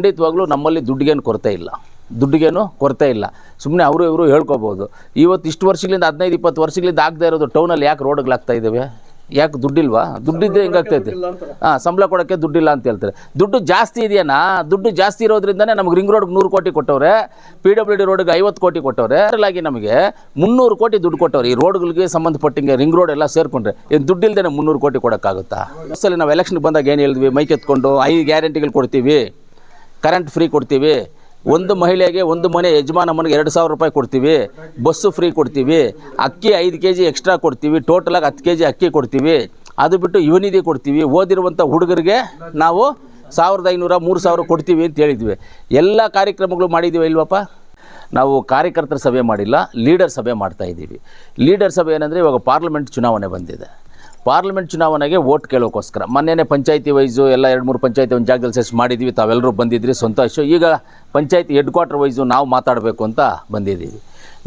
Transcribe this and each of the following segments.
ಖಂಡಿತವಾಗ್ಲೂ ನಮ್ಮಲ್ಲಿ ದುಡ್ಡಿಗೇನು ಕೊರತೆ ಇಲ್ಲ. ದುಡ್ಡಿಗೇನು ಕೊರತೆ ಇಲ್ಲ. ಸುಮ್ಮನೆ ಅವರು ಇವರು ಹೇಳ್ಕೊಬೋದು. ಇವತ್ತು ಇಷ್ಟು ವರ್ಷಗಳಿಂದ ಹದಿನೈದು ಇಪ್ಪತ್ತು ವರ್ಷಗಳಿಂದ ಆಗದೆ ಇರೋದು ಟೌನಲ್ಲಿ ಯಾಕೆ ರೋಡ್ಗಳಾಗ್ತಾ ಇದ್ದಾವೆ? ಯಾಕೆ ದುಡ್ಡಿಲ್ವಾ? ದುಡ್ಡಿದ್ದೆ ಹೆಂಗಾಗ್ತೈತೆ ಹಾಂ ಸಂಬಳ ಕೊಡೋಕ್ಕೆ ದುಡ್ಡಿಲ್ಲ ಅಂತ ಹೇಳ್ತಾರೆ. ದುಡ್ಡು ಜಾಸ್ತಿ ಇದೆಯಾ ದುಡ್ಡು ಜಾಸ್ತಿ ಇರೋದ್ರಿಂದನೇ ನಮ್ಗೆ ರಿಂಗ್ ರೋಡ್ಗೆ ನೂರು ಕೋಟಿ ಕೊಟ್ಟವ್ರೆ. ಪಿ ಡಬ್ಲ್ಯೂ ಡಿ ರೋಡ್ಗೆ ಐವತ್ತು ಕೋಟಿ ಕೊಟ್ಟವ್ರೆ. ಅದರಲ್ಲಾಗಿ ನಮಗೆ ಮುನ್ನೂರು ಕೋಟಿ ದುಡ್ಡು ಕೊಟ್ಟವ್ರೆ. ಈ ರೋಡ್ಗಳಿಗೆ ಸಂಬಂಧಪಟ್ಟಂಗೆ ರಿಂಗ್ ರೋಡ್ ಎಲ್ಲ ಸೇರಿಕೊಂಡ್ರೆ ಏನು ದುಡ್ಡಿಲ್ಲದೆ ಮುನ್ನೂರು ಕೋಟಿ ಕೊಡೋಕ್ಕಾಗುತ್ತಾ? ಸಲ ನಾವು ಎಲೆಕ್ಷನ್ಗೆ ಬಂದಾಗ ಏನು ಹೇಳಿದ್ವಿ? ಮೈಕ್ ಎತ್ಕೊಂಡು ಐದು ಗ್ಯಾರಂಟಿಗಳು ಕೊಡ್ತೀವಿ. ಕರೆಂಟ್ ಫ್ರೀ ಕೊಡ್ತೀವಿ. ಒಂದು ಮಹಿಳೆಗೆ ಒಂದು ಮನೆ ಯಜಮಾನ ಮನೆಗೆ ಎರಡು ಸಾವಿರ ರೂಪಾಯಿ ಕೊಡ್ತೀವಿ. ಬಸ್ಸು ಫ್ರೀ ಕೊಡ್ತೀವಿ. ಅಕ್ಕಿ ಐದು ಕೆ ಜಿ ಎಕ್ಸ್ಟ್ರಾ ಕೊಡ್ತೀವಿ ಟೋಟಲಾಗಿ ಹತ್ತು ಕೆ ಜಿ ಅಕ್ಕಿ ಕೊಡ್ತೀವಿ. ಅದು ಬಿಟ್ಟು ಯುವನಿಧಿ ಕೊಡ್ತೀವಿ. ಓದಿರುವಂಥ ಹುಡುಗರಿಗೆ ನಾವು ಸಾವಿರದ ಐನೂರ ಮೂರು ಸಾವಿರ ಕೊಡ್ತೀವಿ ಅಂತ ಹೇಳಿದ್ವಿ. ಎಲ್ಲ ಕಾರ್ಯಕ್ರಮಗಳು ಮಾಡಿದ್ದೀವಿ ಇಲ್ವಪ್ಪ? ನಾವು ಕಾರ್ಯಕರ್ತರ ಸಭೆ ಮಾಡಿಲ್ಲ ಲೀಡರ್ ಸಭೆ ಮಾಡ್ತಾ ಇದ್ದೀವಿ. ಲೀಡರ್ ಸಭೆ ಏನಂದರೆ ಇವಾಗ ಪಾರ್ಲಿಮೆಂಟ್ ಚುನಾವಣೆ ಬಂದಿದೆ. ಪಾರ್ಲಿಮೆಂಟ್ ಚುನಾವಣೆಗೆ ಓಟ್ ಕೇಳೋಕ್ಕೋಸ್ಕರ ಮೊನ್ನೆ ಪಂಚಾಯತಿ ವೈಸು ಎಲ್ಲ ಎರಡು ಮೂರು ಪಂಚಾಯತಿ ಒಂದು ಜಾಗದಲ್ಲಿ ಸೆಸ್ ಮಾಡಿದ್ವಿ, ತಾವೆಲ್ಲರೂ ಬಂದಿದ್ರಿ ಸಂತೋಷ ಈಗ ಪಂಚಾಯತಿ ಹೆಡ್ ಕ್ವಾರ್ಟರ್ ವೈಸು ನಾವು ಮಾತಾಡಬೇಕು ಅಂತ ಬಂದಿದ್ದೀವಿ.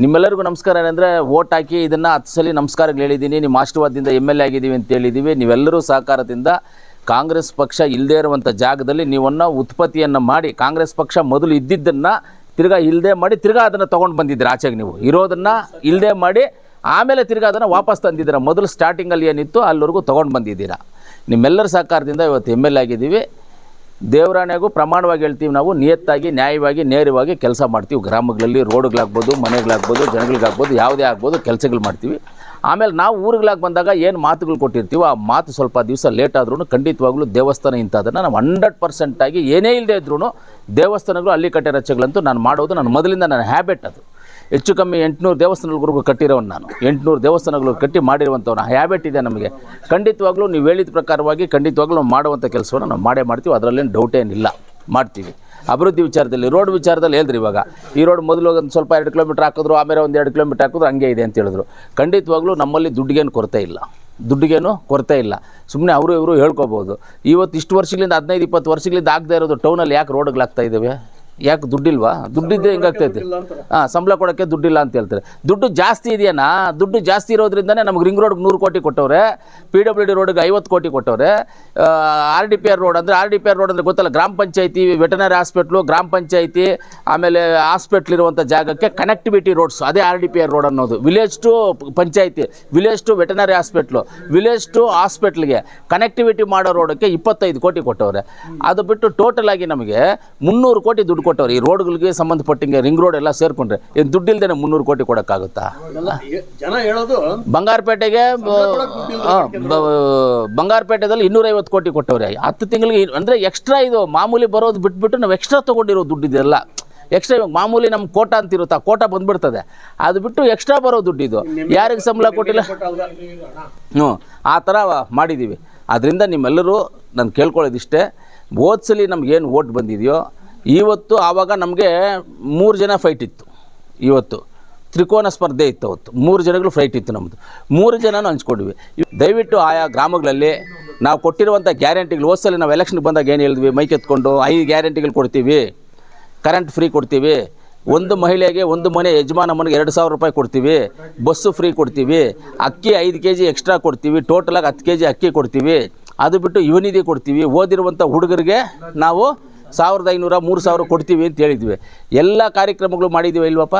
ನಿಮ್ಮೆಲ್ಲರಿಗೂ ನಮಸ್ಕಾರ, ಏನಂದರೆ ಓಟ್ ಹಾಕಿ ಇದನ್ನು ಹತ್ತು ಸಲ ನಮಸ್ಕಾರಗಳು ಹೇಳಿದ್ದೀನಿ. ನಿಮ್ಮ ಆಶೀರ್ವಾದದಿಂದ ಎಂ ಎಲ್ ಎ ಆಗಿದ್ದೀವಿ ಅಂತ ಹೇಳಿದ್ದೀವಿ. ನೀವೆಲ್ಲರೂ ಸಹಕಾರದಿಂದ ಕಾಂಗ್ರೆಸ್ ಪಕ್ಷ ಇಲ್ಲದೇ ಇರುವಂಥ ಜಾಗದಲ್ಲಿ ನೀವನ್ನು ಉತ್ಪತ್ತಿಯನ್ನು ಮಾಡಿ, ಕಾಂಗ್ರೆಸ್ ಪಕ್ಷ ಮೊದಲು ಇದ್ದಿದ್ದನ್ನು ತಿರ್ಗಾ ಇಲ್ಲದೆ ಮಾಡಿ, ತಿರ್ಗಾ ಅದನ್ನು ತೊಗೊಂಡು ಬಂದಿದ್ದೀರಿ ಆಚೆಗೆ ನೀವು. ಇರೋದನ್ನು ಇಲ್ಲದೆ ಮಾಡಿ ಆಮೇಲೆ ತಿರ್ಗಾ ಅದನ್ನು ವಾಪಸ್ ತಂದಿದ್ದೀರಾ? ಮೊದಲು ಸ್ಟಾರ್ಟಿಂಗಲ್ಲಿ ಏನಿತ್ತು, ಅಲ್ಲಿವರೆಗೂ ತೊಗೊಂಡು ಬಂದಿದ್ದೀರಾ? ನಿಮ್ಮೆಲ್ಲರ ಸಹಕಾರದಿಂದ ಇವತ್ತು ಎಂ ಎಲ್ ಎ ಆಗಿದ್ದೀವಿ. ದೇವರಾಣೆಗೂ ಪ್ರಮಾಣವಾಗಿ ಹೇಳ್ತೀವಿ ನಾವು, ನಿಯತ್ತಾಗಿ, ನ್ಯಾಯವಾಗಿ, ನೇರವಾಗಿ ಕೆಲಸ ಮಾಡ್ತೀವಿ. ಗ್ರಾಮಗಳಲ್ಲಿ ರೋಡ್ಗಳಾಗ್ಬೋದು, ಮನೆಗಳಾಗ್ಬೋದು, ಜನಗಳಿಗಾಗ್ಬೋದು, ಯಾವುದೇ ಆಗ್ಬೋದು ಕೆಲಸಗಳು ಮಾಡ್ತೀವಿ. ಆಮೇಲೆ ನಾವು ಊರುಗಳಾಗಿ ಬಂದಾಗ ಏನು ಮಾತುಗಳು ಕೊಟ್ಟಿರ್ತೀವೋ, ಆ ಮಾತು ಸ್ವಲ್ಪ ದಿವಸ ಲೇಟ್ ಆದ್ರೂ ಖಂಡಿತವಾಗ್ಲೂ ದೇವಸ್ಥಾನ ಇಂಥದನ್ನು ನಾವು ಹಂಡ್ರೆಡ್ ಪರ್ಸೆಂಟಾಗಿ ಏನೇ ಇಲ್ಲದೆ ಇದ್ರೂ ದೇವಸ್ಥಾನಗಳು ಅಲ್ಲಿ ಕಟ್ಟೆ ರಚೆಗಳಂತೂ ನಾನು ಮಾಡೋದು ನನ್ನ ಮೊದಲಿಂದ ನನ್ನ ಹ್ಯಾಬಿಟ್ ಅದು. ಹೆಚ್ಚು ಕಮ್ಮಿ ಎಂಟುನೂರು ದೇವಸ್ಥಾನಗಳಿಗೂ ಕಟ್ಟಿರೋನು ನಾನು. ಎಂಟುನೂರು ದೇವಸ್ಥಾನಗಳು ಕಟ್ಟಿ ಮಾಡಿರುವಂಥವ್ರು ಹ್ಯಾಬಿಟ್ ಇದೆ ನಮಗೆ. ಖಂಡಿತವಾಗ್ಲೂ ನೀವು ಹೇಳಿದ ಪ್ರಕಾರವಾಗಿ ಖಂಡಿತವಾಗ್ಲೂ ನಾವು ಮಾಡುವಂಥ ಕೆಲಸವನ್ನು ನಾವು ಮಾಡೇ ಮಾಡ್ತೀವಿ. ಅದರಲ್ಲೇನು ಡೌಟ್ ಏನಿಲ್ಲ ಮಾಡ್ತೀವಿ. ಅಭಿವೃದ್ಧಿ ವಿಚಾರದಲ್ಲಿ ರೋಡ್ ವಿಚಾರದಲ್ಲಿ ಹೇಳಿದ್ರಿ ಇವಾಗ. ಈ ರೋಡ್ ಮೊದಲು ಒಂದು ಸ್ವಲ್ಪ ಎರಡು ಕಿಲೋಮೀಟ್ರ್ ಹಾಕಿದ್ರು, ಆಮೇಲೆ ಒಂದು ಎರಡು ಕಿಲೋಮೀಟ್ರ್ ಹಾಕಿದ್ರು, ಹಂಗೆ ಇದೆ ಅಂತ ಹೇಳಿದ್ರು. ಖಂಡಿತವಾಗ್ಲೂ ನಮ್ಮಲ್ಲಿ ದುಡ್ಡಿಗೇನು ಕೊರತೆ ಇಲ್ಲ. ದುಡ್ಡಿಗೇನು ಕೊರತೆ ಇಲ್ಲ. ಸುಮ್ಮನೆ ಅವರು ಇವರು ಹೇಳ್ಕೊಬೋದು. ಇವತ್ತು ಇಷ್ಟು ವರ್ಷಗಳಿಂದ, ಹದಿನೈದು, ಇಪ್ಪತ್ತು ವರ್ಷಗಳಿಂದ ಆಗದೆ ಇರೋದು ಟೌನಲ್ಲಿ ಯಾಕೆ ರೋಡ್ಗಳಾಗ್ತಾ ಇದ್ದಾವೆ ಯಾಕೆ ದುಡ್ಡಿಲ್ವಾ? ದುಡ್ಡಿದ್ದೆ ಹೆಂಗಾಗ್ತೈತೆ ಹಾಂ ಸಂಬಳ ಕೊಡೋಕ್ಕೆ ದುಡ್ಡಿಲ್ಲ ಅಂತ ಹೇಳ್ತಾರೆ. ದುಡ್ಡು ಜಾಸ್ತಿ ಇದೆಯಾ ದುಡ್ಡು ಜಾಸ್ತಿ ಇರೋದ್ರಿಂದನೇ ನಮ್ಗೆ ರಿಂಗ್ ರೋಡ್ಗೆ ನೂರು ಕೋಟಿ ಕೊಟ್ಟವ್ರೆ ಪಿ ಡಬ್ಲ್ಯೂ ಡಿ ರೋಡ್ಗೆ ಐವತ್ತು ಕೋಟಿ ಕೊಟ್ಟವ್ರೆ R D P R road ಅಂದರೆ R D P R road ಅಂದರೆ ಗೊತ್ತಲ್ಲ ಗ್ರಾಮ ಪಂಚಾಯತಿ ವೆಟನರಿ ಹಾಸ್ಪಿಟ್ಲು ಗ್ರಾಮ ಪಂಚಾಯತಿ ಆಮೇಲೆ ಹಾಸ್ಪಿಟ್ಲ್ ಇರುವಂಥ ಜಾಗಕ್ಕೆ ಕನೆಕ್ಟಿವಿಟಿ ರೋಡ್ಸ್ ಅದೇ R D P R road ಅನ್ನೋದು. Village to panchayat village to veterinary hospital village to ಹಾಸ್ಪಿಟ್ಲ್ಗೆ connectivity ಮಾಡೋ ರೋಡಕ್ಕೆ ಇಪ್ಪತ್ತೈದು ಕೋಟಿ ಕೊಟ್ಟವ್ರೆ. ಅದು ಬಿಟ್ಟು ಟೋಟಲ್ ಆಗಿ ನಮಗೆ ಮುನ್ನೂರು ಕೋಟಿ ದುಡ್ಡು ಕೊಟ್ಟವ್ರೆ. ಈ ರೋಡ್ಗಳಿಗೆ ಸಂಬಂಧಪಟ್ಟಂಗೆ ರಿಂಗ್ ರೋಡ್ ಎಲ್ಲ ಸೇರ್ಕೊಂಡ್ರೆ ಏನು ದುಡ್ಡಿಲ್ದೇ ಮುನ್ನೂರು ಕೋಟಿ ಕೊಡೋಕ್ಕಾಗುತ್ತಾ? ಜನ ಹೇಳೋದು ಬಂಗಾರಪೇಟೆಗೆ ಬಂಗಾರಪೇಟೆದಲ್ಲಿ ಇನ್ನೂರೈವತ್ತು ಕೋಟಿ ಕೊಟ್ಟವ್ರೆ. ಹತ್ತು ತಿಂಗಳಿಗೆ ಅಂದರೆ ಎಕ್ಸ್ಟ್ರಾ ಇದು ಮಾಮೂಲಿ ಬರೋದು ಬಿಟ್ಬಿಟ್ಟು ನಾವು ಎಕ್ಸ್ಟ್ರಾ ತೊಗೊಂಡಿರೋ ದುಡ್ಡಿದೆಲ್ಲ ಎಕ್ಸ್ಟ್ರಾ ಇವಾಗ ಮಾಮೂಲಿ ನಮ್ಮ ಕೋಟ ಅಂತ ಇರುತ್ತೆ ಆ ಕೋಟ ಬಂದ್ಬಿಡ್ತದೆ. ಅದು ಬಿಟ್ಟು ಎಕ್ಸ್ಟ್ರಾ ಬರೋ ದುಡ್ಡಿದು ಯಾರಿಗೆ ಸಂಬಳ ಕೊಟ್ಟಿಲ್ಲ? ಹ್ಞೂ ಆ ಥರ ಮಾಡಿದ್ದೀವಿ ಅದರಿಂದ ನಿಮ್ಮೆಲ್ಲರೂ ನಾನು ಕೇಳ್ಕೊಳ್ಳೋದಿಷ್ಟೇ. ಓದ್ಸಲಿ ನಮ್ಗೇನು ಓಟ್ ಬಂದಿದೆಯೋ ಇವತ್ತು ಆವಾಗ ನಮಗೆ ಮೂರು ಜನ ಫೈಟ್ ಇತ್ತು. ಇವತ್ತು ತ್ರಿಕೋನ ಸ್ಪರ್ಧೆ ಇತ್ತು ಅವತ್ತು. ಮೂರು ಜನಗಳು ಫೈಟ್ ಇತ್ತು ನಮ್ಮದು ಮೂರು ಜನನೂ ಹಂಚ್ಕೊಂಡ್ವಿ. ದಯವಿಟ್ಟು ಆಯಾ ಗ್ರಾಮಗಳಲ್ಲಿ ನಾವು ಕೊಟ್ಟಿರುವಂಥ ಗ್ಯಾರಂಟಿಗಳು ಹೋದ್ಸಲಿ ನಾವು ಎಲೆಕ್ಷನ್ಗೆ ಬಂದಾಗ ಏನು ಹೇಳಿದ್ವಿ? ಮೈಕ್ ಎತ್ಕೊಂಡು ಐದು ಗ್ಯಾರಂಟಿಗಳು ಕೊಡ್ತೀವಿ. ಕರೆಂಟ್ ಫ್ರೀ ಕೊಡ್ತೀವಿ. ಒಂದು ಮಹಿಳೆಗೆ ಒಂದು ಮನೆ ಯಜಮಾನ ಮನೆಗೆ ಎರಡು ಸಾವಿರ ರೂಪಾಯಿ ಕೊಡ್ತೀವಿ. ಬಸ್ಸು ಫ್ರೀ ಕೊಡ್ತೀವಿ. ಅಕ್ಕಿ ಐದು ಕೆ ಜಿ ಎಕ್ಸ್ಟ್ರಾ ಕೊಡ್ತೀವಿ ಟೋಟಲಾಗಿ ಹತ್ತು ಕೆ ಜಿ ಅಕ್ಕಿ ಕೊಡ್ತೀವಿ. ಅದು ಬಿಟ್ಟು ಯುವನಿಧಿ ಕೊಡ್ತೀವಿ. ಓದಿರುವಂಥ ಹುಡುಗರಿಗೆ ನಾವು ಸಾವಿರದ ಐನೂರ ಮೂರು ಸಾವಿರ ಕೊಡ್ತೀವಿ ಅಂತ ಹೇಳಿದ್ವಿ. ಎಲ್ಲ ಕಾರ್ಯಕ್ರಮಗಳು ಮಾಡಿದ್ದೀವಿ ಇಲ್ವಪ್ಪ?